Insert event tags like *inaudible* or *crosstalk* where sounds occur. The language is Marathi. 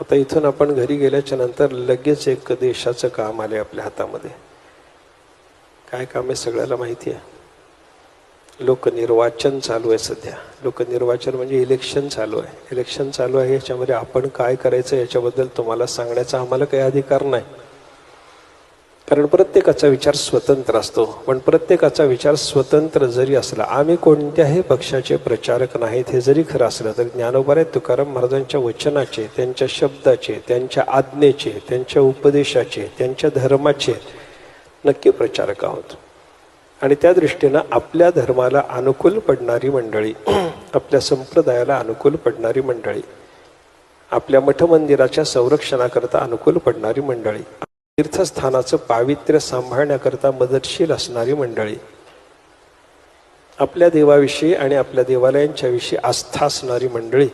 आता इथून आपण घरी गेल्याच्यानंतर लगेच एक देशाचं काम आले आपल्या हातामध्ये. काय काम आहे सगळ्याला माहिती आहे. लोकनिर्वाचन चालू आहे सध्या. लोकनिर्वाचन म्हणजे इलेक्शन चालू आहे. इलेक्शन चालू आहे याच्यामध्ये आपण काय करायचं याच्याबद्दल तुम्हाला सांगण्याचा आम्हाला काही अधिकार नाही. कारण प्रत्येकाचा विचार स्वतंत्र असतो. पण प्रत्येकाचा विचार स्वतंत्र जरी असला आम्ही कोणत्याही पक्षाचे प्रचारक नाहीत हे जरी खरं असलं तरी ज्ञानोबारे तुकाराम महाराजांच्या वचनाचे त्यांच्या शब्दाचे त्यांच्या आज्ञेचे त्यांच्या उपदेशाचे त्यांच्या धर्माचे नक्की प्रचारक आहोत. आणि त्या दृष्टीनं आपल्या धर्माला अनुकूल पडणारी मंडळी *clears throat* आपल्या संप्रदायाला अनुकूल पडणारी मंडळी आपल्या मठमंदिराच्या संरक्षणाकरता अनुकूल पडणारी मंडळी. तीर्थस्थानाचं पावित्र्य सांभाळण्याकरता मदतशील असणारी मंडळी. आपल्या देवाविषयी आणि आपल्या देवालयांच्याविषयी आस्था असणारी मंडळी.